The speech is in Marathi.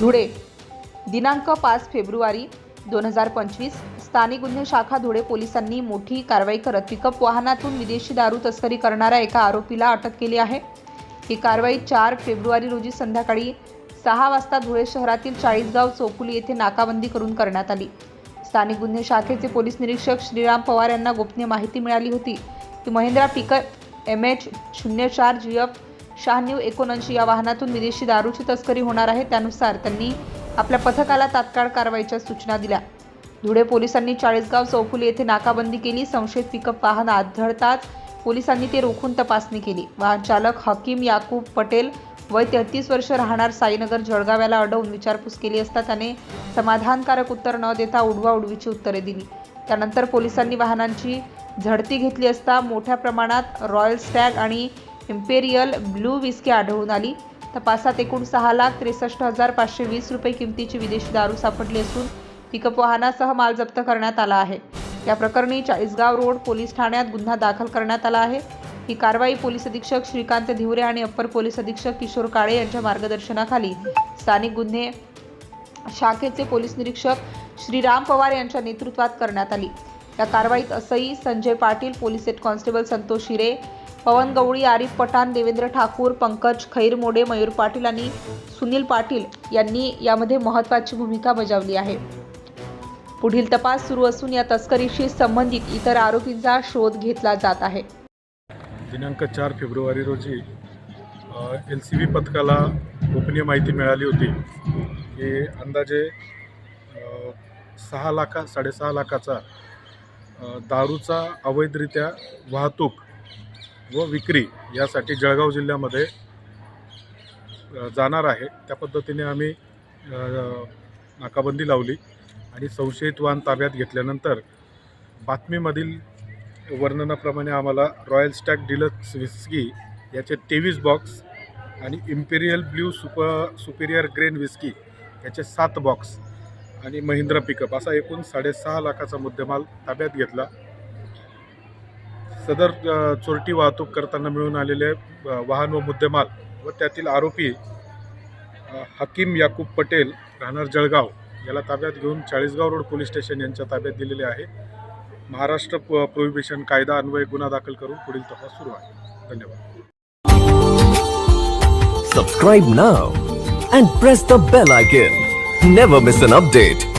धुळे. दिनांक पाच फेब्रुवारी दोन हजार पंचवीस स्थानिक गुन्हे शाखा धुळे पोलिसांनी मोठी कारवाई करत पिकअप वाहनातून विदेशी दारू तस्करी करणाऱ्या एका आरोपीला अटक केली आहे. ही कारवाई चार फेब्रुवारी रोजी संध्याकाळी सहा वाजता धुळे शहरातील चाळीसगाव चौकुली येथे नाकाबंदी करून करण्यात आली. स्थानिक गुन्हे शाखेचे पोलीस निरीक्षक श्रीराम पवार यांना गोपनीय माहिती मिळाली होती. की महिंद्रा पिकअप एम एच शून्य चार जी एफ शहाण्णव एकोणऐंशी या वाहनातून विदेशी दारूची तस्करी होणार आहे. त्यानुसार त्यांनी आपल्या पथकाला तात्काळ कारवाईच्या सूचना दिल्या. धुळे पोलिसांनी चाळीसगाव चौफुली येथे नाकाबंदी केली. संशयित पिकअप वाहन आढळताच पोलिसांनी ते रोखून तपासणी केली. वाहन चालक हकीम याकूब पटेल वय तेहतीस वर्ष राहणार साईनगर जळगाव याला अडवून विचारपूस केली असता त्याने समाधानकारक उत्तर न देता उडवा उडवीची उत्तरे दिली. त्यानंतर पोलिसांनी वाहनांची झडती घेतली असता मोठ्या प्रमाणात रॉयल स्टॅग आणि इम्पेरियल ब्लू विस्की आढळून आली. तपासात एकूण सहा लाख त्रेसष्ट हजार पाचशे वीस रुपये किमतीची विदेशी दारू सापडली असून पिकअप वाहनासह माल जप्त करण्यात आला आहे. या प्रकरणी चाळीसगाव रोड पोलीस ठाण्यात गुन्हा दाखल करण्यात आला आहे. ही कारवाई पोलीस अधीक्षक श्रीकांत धिवरे आणि अप्पर पोलीस अधीक्षक किशोर काळे यांच्या मार्गदर्शनाखाली स्थानिक गुन्हे शाखेचे पोलीस निरीक्षक श्रीराम पवार यांच्या नेतृत्वात करण्यात आली. या कारवाईत असई Sanjay Patil police head constable Santosh Hire Pawan Gawali Arif Pathan Devendra Thakur Pankaj Khairmode Mayur Patil आणि सुनील पाटील यांनी यामध्ये महत्त्वाची भूमिका बजावली आहे. पुढील तपास सुरू असून या तस्करीशी संबंधित इतर आरोपींचा शोध घेतला जात आहे. दिनांक चार फेब्रुवारी रोजी एल सी बी पथकाला गोपनीय माहिती मिळाली होती. की अंदाजे सहा लाखा साडेसहा लाखाचा दारूचा अवैधरित्या वाहतूक व विक्री यासाठी जळगाव जिल्ह्यामध्ये जाणार आहे. त्या पद्धतीने आम्ही नाकाबंदी लावली आणि संशयित वाहन ताब्यात घेतल्यानंतर बातमीमधील वर्णनाप्रमाणे आम्हाला रॉयल स्टॅक डिलक्स विस्की याचे तेवीस बॉक्स आणि imperial blue super superior grain whisky याचे सात बॉक्स आणि महिंद्रा पिकअप असा एकूण साडेसहा लाखाचा मुद्देमाल ताब्यात घेतला. सदर चोरटी वाहतूक करताना मिळून आलेले वाहन व मुद्देमाल व त्यातील आरोपी हकीम याकूब पटेल राहणार जळगाव. याला ताब्यात घेऊन चाळीसगाव रोड पोलीस स्टेशन यांच्या ताब्यात दिलेले आहे. महाराष्ट्र प- प्रोहिबिशन कायदा अन्वये गुन्हा दाखल करून पुढील तपास सुरू आहे. धन्यवाद. Subscribe now and press the bell icon never miss an update